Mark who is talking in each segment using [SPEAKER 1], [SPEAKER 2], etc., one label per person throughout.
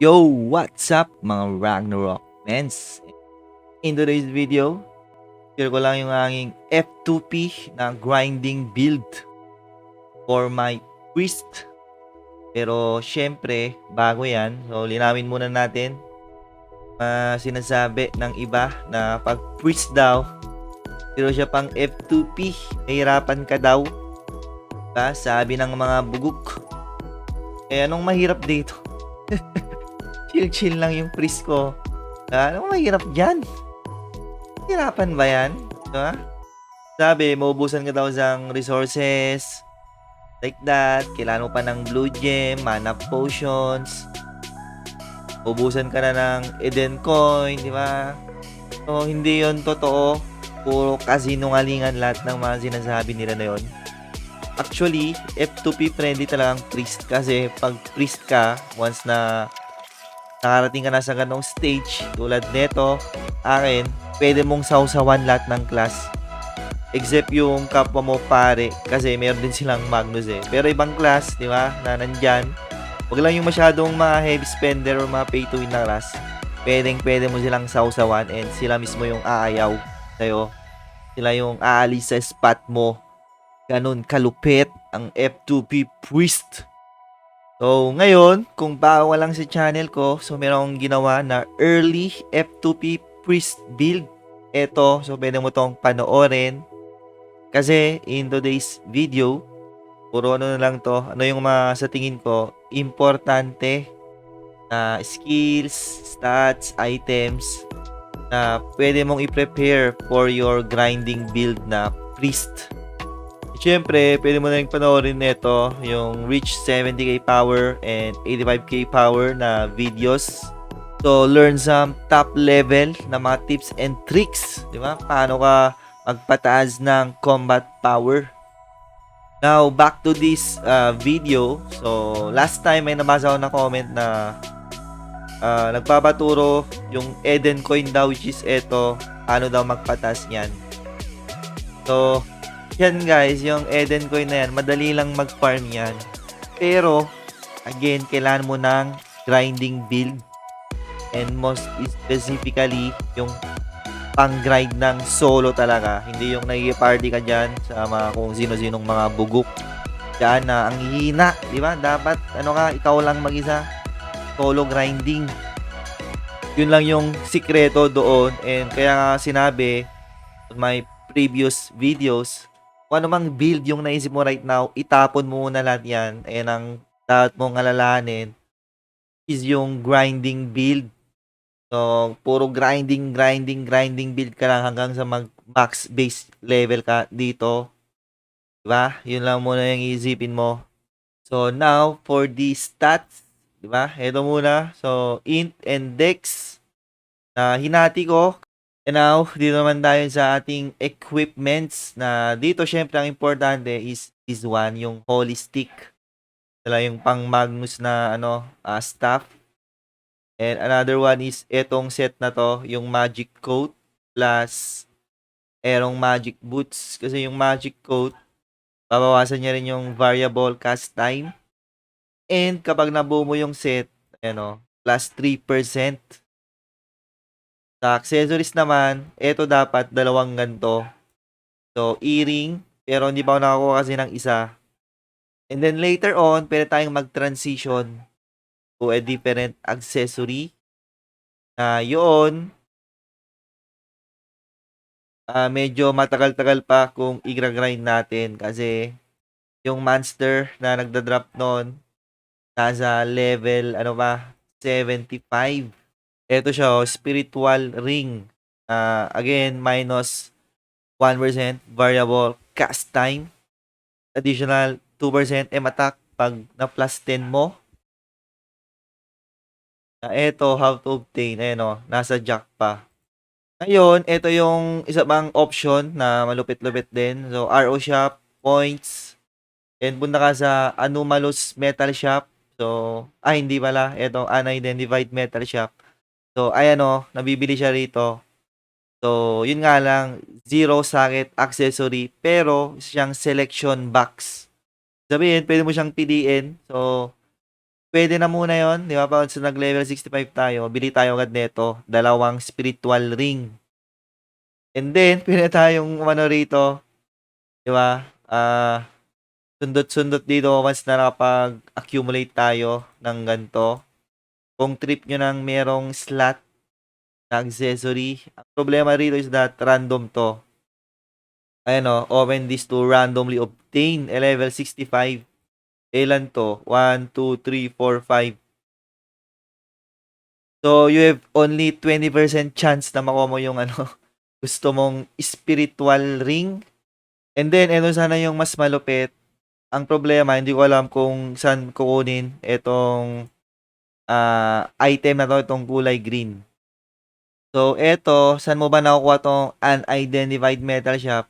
[SPEAKER 1] Yo, what's up mga Ragnarok fans? In today's video, share ko lang yung aking F2P na grinding build for my priest. Pero syempre, bago yan, so linawin muna natin uh, sinasabi ng iba na pag priest daw, pero siya pang F2P, nahirapan ka daw. Diba? Sabi ng mga bugok. Eh, anong mahirap dito? chill-chill lang yung priest ko. Ah, ano mahirap dyan? Hirapan ba yan? Diba? Sabi, maubusan ka daw ng resources. Like that. Kailangan mo pa ng blue gem, mana potions. Ubusan ka na ng Eden coin, di ba? So, hindi yon totoo. Puro kasinungalingan lahat ng mga sinasabi nila na yon. Actually, F2P friendly talagang priest kasi pag priest ka, once na nakarating ka na sa ganong stage, tulad neto, akin, pwede mong sausawan lahat ng class. Except yung kapwa mo pare, kasi meron din silang Magnus eh. Pero ibang class, di ba, na nandyan, Huwag lang yung masyadong mga heavy spender or mga pay to win na class. Pwedeng pwede mo silang sausawan and sila mismo yung aayaw sa'yo. Sila yung aalis sa spot mo. Ganun kalupit ang F2P Priest. So, ngayon, kung bago lang sa channel ko, so meron akong ginawa na early F2P Priest build. Ito, so pwede mo tong panoorin. Kasi in today's video, puro ano na lang to, ano yung mga sa tingin ko, importante na skills, stats, items na pwede mong i-prepare for your grinding build na priest. Siyempre, pwede mo na rin panoorin nito yung reach 70k power and 85k power na videos. So, learn some top level na mga tips and tricks. Di ba? Paano ka magpataas ng combat power. Now, back to this uh, video. So, last time may nabasa ako na comment na uh, nagpapaturo yung Eden coin daw which is eto, ano daw magpatas niyan. So, yan guys, yung Eden coin na yan, madali lang mag-farm yan. Pero, again, kailangan mo ng grinding build. And most specifically, yung pang-grind ng solo talaga. Hindi yung nagiging-party ka dyan sa mga kung sino-sinong mga bugok. Diyan na ang hina, di ba? Dapat, ano ka, ikaw lang mag-isa. Solo grinding. Yun lang yung sikreto doon. And kaya nga sinabi, my previous videos, kung ano mang build yung naisip mo right now, itapon mo muna lahat yan. And ang dapat mong alalahanin is yung grinding build. So, puro grinding, grinding, grinding build ka lang hanggang sa mag max base level ka dito. Diba? Yun lang muna yung isipin mo. So, now, for the stats, diba? Ito muna. So, int and dex na hinati ko. And now, dito naman tayo sa ating equipments na dito, syempre, ang importante is this one, yung holy stick. Dala yung pang Magnus na ano, uh, staff. And another one is etong set na to, yung magic coat plus erong magic boots. Kasi yung magic coat, babawasan niya rin yung variable cast time. And kapag nabuo mo yung set, ano, plus 3%. Sa accessories naman, ito dapat dalawang ganto. So, earring, pero hindi pa ako nakakuha kasi ng isa. And then later on, pwede tayong mag-transition to a different accessory na yun uh, medyo matagal-tagal pa kung i-grind natin kasi yung monster na nagda-drop noon nasa level ano ba 75 ito siya oh, spiritual ring uh, again minus 1% variable cast time additional 2% M attack pag na plus 10 mo na ito, how to obtain, ayan o, nasa jack pa. Ngayon, ito yung isa pang option na malupit-lupit din. So, RO Shop, points, and punta ka sa Anomalous Metal Shop. So, ah, hindi pala. Ito, Unidentified Metal Shop. So, ayan o, nabibili siya rito. So, yun nga lang, zero socket accessory, pero siyang selection box. Sabihin, pwede mo siyang piliin. So, Pwede na muna yon, 'di ba? Pagka nag-level 65 tayo, bili tayo agad nito, dalawang spiritual ring. And then, pwede tayong umano rito, 'di ba? Ah, sundot-sundot dito once na nakapag-accumulate tayo ng ganito. Kung trip nyo ng merong slot na accessory, ang problema rito is that random to. Ayan o, open this to randomly obtain a level 65. Ilan to? 1, 2, 3, 4, 5. So, you have only 20% chance na makuha mo yung ano, gusto mong spiritual ring. And then, ito sana yung mas malupit. Ang problema, hindi ko alam kung saan kukunin itong ah, item na to, itong kulay green. So, eto, saan mo ba nakukuha tong unidentified metal shop?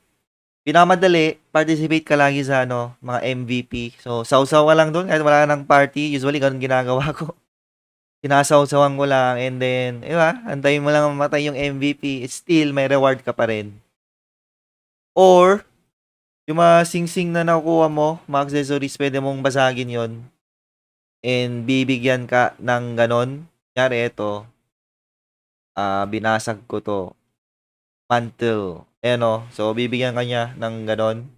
[SPEAKER 1] Pinakamadali, participate ka lagi sa ano, mga MVP. So, sausaw ka lang doon kahit wala ka ng party. Usually, ganun ginagawa ko. Sinasawsawan ko lang and then, di ba, antayin mo lang mamatay yung MVP. Still, may reward ka pa rin. Or, yung mga sing-sing na nakukuha mo, mga accessories, pwede mong basagin yon and bibigyan ka ng ganon. Kunyari, ito, ah binasag ko to. Mantle. Ayan o. So, bibigyan ka niya ng ganon.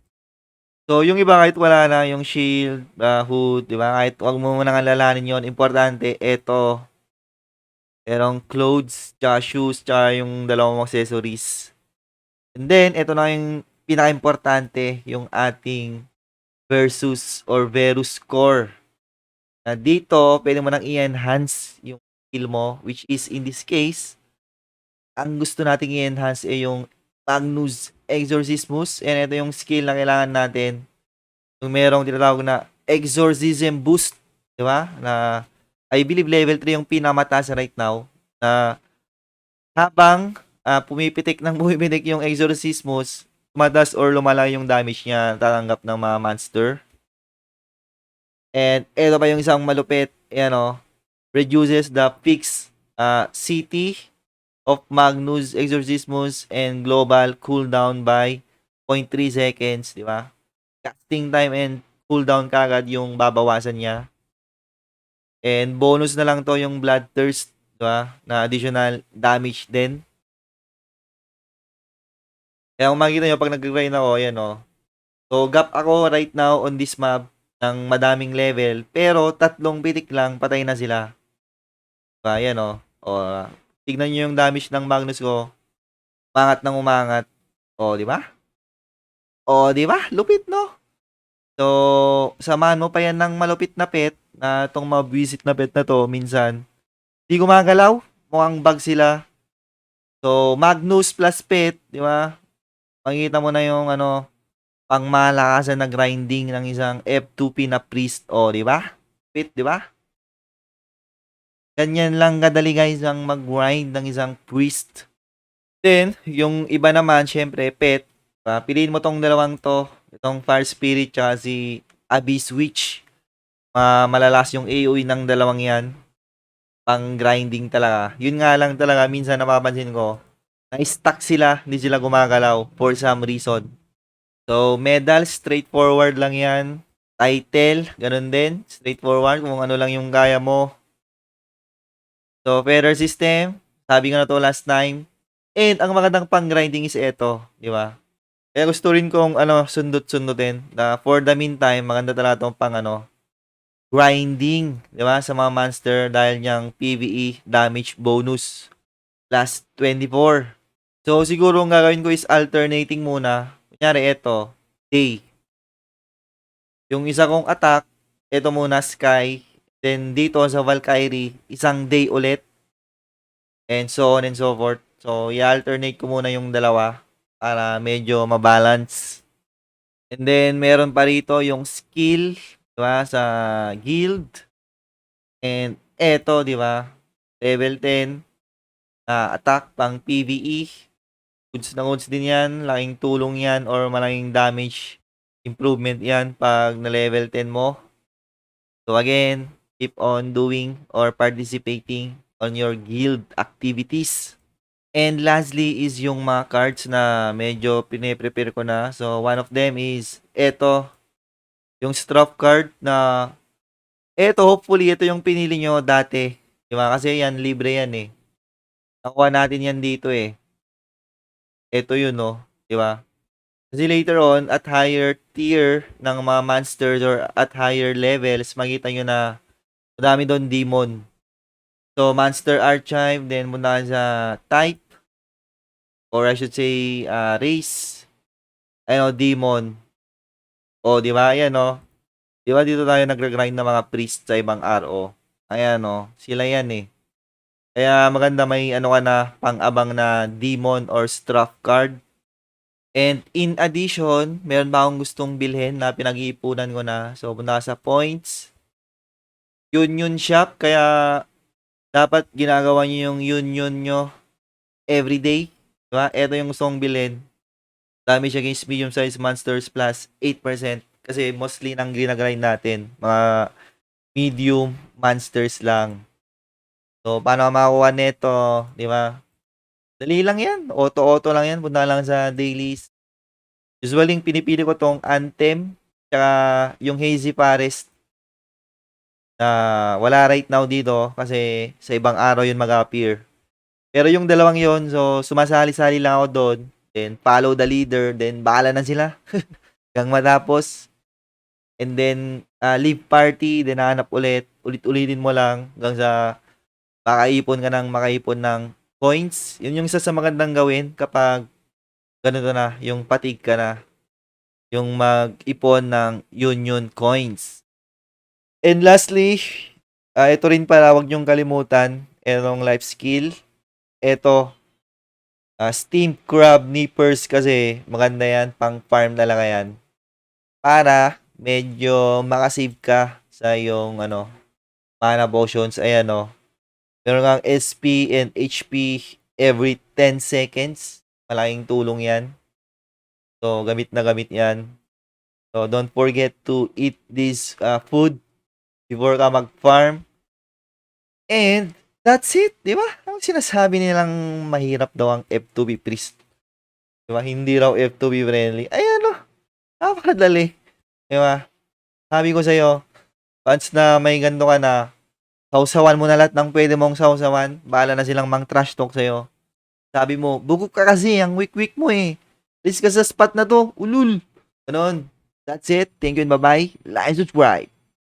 [SPEAKER 1] So, yung iba kahit wala na, yung shield, ah, hood, di ba? Kahit wag mo munang alalahanin yon Importante, ito. Merong clothes, tsaka shoes, tsaka yung dalawang accessories. And then, ito na yung pinaka-importante, yung ating versus or verus score. Na dito, pwede mo nang i-enhance yung skill mo, which is in this case, ang gusto nating i-enhance ay yung Magnus Exorcismus. And ito yung skill na kailangan natin. Yung merong tinatawag na Exorcism Boost. Di ba? Na I believe level 3 yung pinamataas right now. Na habang ah, pumipitik ng pumipitik yung Exorcismus, tumatas or lumala yung damage niya tatanggap ng mga monster. And ito pa yung isang malupit, ayan o, reduces the fixed uh, CT of Magnus Exorcismus and global cooldown by 0.3 seconds, di ba? Casting time and cooldown kagad yung babawasan niya. And bonus na lang to yung Bloodthirst, di ba? Na additional damage din. Kaya kung makikita nyo, pag nag-grind ako, ayan o. So, gap ako right now on this map ng madaming level, pero tatlong bitik lang, patay na sila. Diba, yan o. O, tignan nyo yung damage ng Magnus ko. Umangat ng umangat. O, di ba? O, di ba? Lupit, no? So, samahan mo pa yan ng malupit na pet, na itong mga visit na pet na to, minsan, di gumagalaw. Mukhang bug sila. So, Magnus plus pet, di ba? Makikita mo na yung ano, pang malakasan na grinding ng isang F2P na priest. O, di ba? Fit, di ba? Ganyan lang kadali guys ang mag-grind ng isang priest. Then, yung iba naman, syempre, pet. Uh, piliin mo tong dalawang to. Itong Fire Spirit tsaka si Abyss Witch. Uh, malalas yung AoE ng dalawang yan. Pang grinding talaga. Yun nga lang talaga, minsan napapansin ko, na-stuck sila, hindi sila gumagalaw for some reason. So, medal, straightforward lang yan. Title, ganun din. Straightforward, kung ano lang yung kaya mo. So, feather system, sabi ko na to last time. And, ang magandang pang-grinding is ito, di ba? Kaya gusto rin kong ano, sundot-sundutin na for the meantime, maganda talaga itong pang ano, grinding, di ba? Sa mga monster dahil niyang PvE damage bonus. Last 24. So, siguro ang gagawin ko is alternating muna Kunyari, ito, day. Yung isa kong attack, ito muna, sky. Then, dito sa Valkyrie, isang day ulit. And so on and so forth. So, i-alternate ko muna yung dalawa para medyo mabalance. And then, meron pa rito yung skill, di ba, sa guild. And eto, di ba, level 10 na uh, attack pang PvE goods na goods din yan. Laking tulong yan or malaking damage improvement yan pag na level 10 mo. So again, keep on doing or participating on your guild activities. And lastly is yung mga cards na medyo pine-prepare ko na. So one of them is eto, yung Strof card na Eto, hopefully, ito yung pinili nyo dati. Di ba? Kasi yan, libre yan eh. Nakuha natin yan dito eh. Ito yun, no? Di ba? Kasi later on, at higher tier ng mga monsters or at higher levels, makita nyo na madami doon demon. So, monster archive, then muna sa type, or I should say, uh, race, ano, demon. O, di ba? Ayan, no? Di ba dito tayo nagre-grind ng mga priest sa ibang RO? Ayan, no? Sila yan eh. Kaya maganda may ano ka na pang-abang na demon or struck card. And in addition, meron ba akong gustong bilhin na pinag-iipunan ko na. So, punta ka sa points. Union shop. Kaya, dapat ginagawa nyo yung union nyo everyday. Diba? Ito yung gusto kong bilhin. Siya against medium size monsters plus 8%. Kasi mostly nang ginagrind natin. Mga medium monsters lang. So, paano ka makakuha nito? Di ba? Dali lang yan. Auto-auto lang yan. Punta lang sa dailies. Usually, pinipili ko tong Anthem. Tsaka yung Hazy Forest. Na wala right now dito. Kasi sa ibang araw yun mag-appear. Pero yung dalawang yon so sumasali-sali lang ako doon. Then follow the leader. Then bahala na sila. Hanggang matapos. And then, uh, leave party. Then hanap ulit. Ulit-ulitin mo lang. Hanggang sa makaipon ka ng makaipon ng points. Yun yung isa sa magandang gawin kapag ganito na, yung patig ka na. Yung mag-ipon ng union coins. And lastly, ah, ito rin pala, huwag niyong kalimutan, itong life skill. Ito, ah, steam crab nippers kasi maganda yan, pang farm talaga yan. Para medyo makasave ka sa yung ano, mana potions. Ayan o, Meron kang SP and HP every 10 seconds. Malaking tulong yan. So, gamit na gamit yan. So, don't forget to eat this uh, food before ka mag-farm. And, that's it. Di ba? Ang sinasabi nilang mahirap daw ang F2B priest. Di ba? Hindi raw F2B friendly. Ayan o. Napakadali. Di ba? Sabi ko sa'yo, once na may ganito ka na, sausawan mo na lahat ng pwede mong sausawan. Bahala na silang mang trash talk sa'yo. Sabi mo, bugok ka kasi, ang weak-weak mo eh. Please ka sa spot na to, ulul. Ganon. That's it. Thank you and bye-bye. Like and subscribe.